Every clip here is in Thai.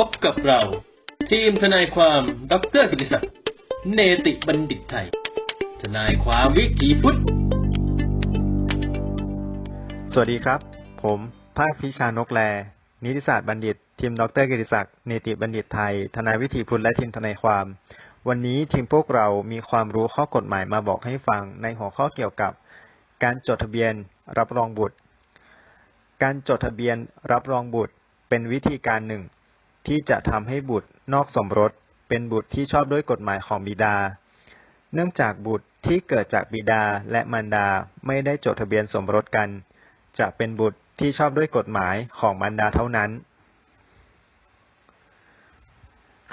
พบกับเรา ทีมทนายความดรกิติศักดิ์เนติบัณฑิตไทย ทนายความวิถีพุทธ สวัสดีครับ ผมภาคพิชานกแล นิติศาสตร์บัณฑิต ทีมดรกิติศักดิ์เนติบัณฑิตไทย ทนายวิถีพุทธและทีมทนายความ วันนี้ทีมพวกเรามีความรู้ข้อกฎหมายมาบอกให้ฟังในหัวข้อเกี่ยวกับ การจดทะเบียนรับรองบุตร การจดทะเบียนรับรองบุตรเป็นวิธีการหนึ่ง ที่จะทำให้บุตรนอกสมรส เป็นบุตรที่ชอบด้วยกฎหมายของบิดา เนื่องจากบุตรที่เกิดจากบิดาและมารดาไม่ได้จดทะเบียนสมรสกัน จะเป็นบุตรที่ชอบด้วยกฎหมายของมารดาเท่านั้น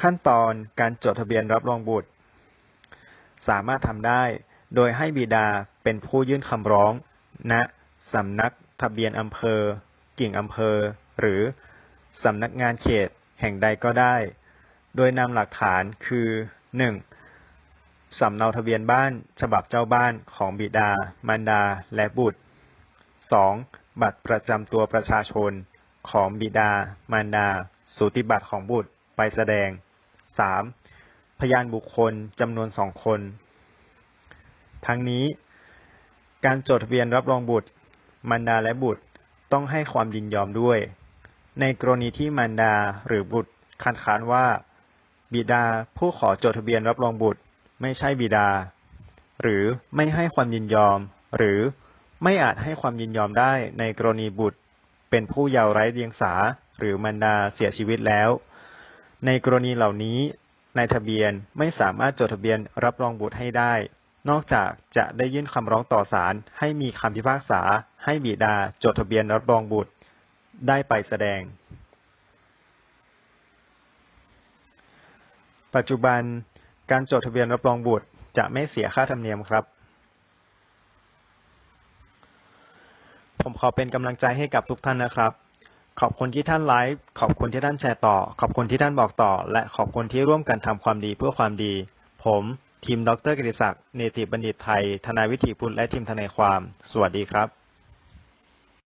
ขั้นตอนการจดทะเบียนรับรองบุตร สามารถทำได้โดยให้บิดาเป็นผู้ยื่นคำร้องณสำนักทะเบียนอำเภอ กิ่งอำเภอ หรือสำนักงานเขต แห่งใดก็ได้ โดยนำหลักฐานคือ 1. สำเนาทะเบียนบ้านฉบับเจ้าบ้านของบิดา มารดา และบุตร 2. บัตรประจำตัวประชาชนของบิดา มารดา สูติบัตรของบุตรไปแสดง 3. พยานบุคคลจำนวนสองคน ทั้งนี้ การจดทะเบียนรับรองบุตร มารดาและบุตรต้องให้ความยินยอมด้วย ในกรณีที่มารดาหรือบุตรคัดค้านว่า บิดาผู้ขอจดทะเบียนรับรองบุตรไม่ใช่บิดา หรือไม่ให้ความยินยอม หรือไม่อาจให้ความยินยอมได้ในกรณีบุตร เป็นผู้เยาว์ไร้เดียงสาหรือมารดาเสียชีวิตแล้ว ในกรณีเหล่านี้นายทะเบียนไม่สามารถจดทะเบียนรับรองบุตรให้ได้ นอกจากจะได้ยื่นคำร้องต่อศาลให้มีคำพิพากษาให้บิดาจดทะเบียนรับรองบุตร ได้ไปแสดง ปัจจุบันการจดทะเบียนรับรองบุตรจะไม่เสียค่าธรรมเนียมครับ ผมขอเป็นกำลังใจให้กับทุกท่านนะครับ ขอบคุณที่ท่านไลฟ์ ขอบคุณที่ท่านแชร์ต่อ ขอบคุณที่ท่านบอกต่อ และขอบคุณที่ร่วมกันทำความดีเพื่อความดี ผมทีมดรกิติศักดิ์เนติบัณฑิตไทยทนายวิถีพุทธและทีมทนายความ สวัสดีครับ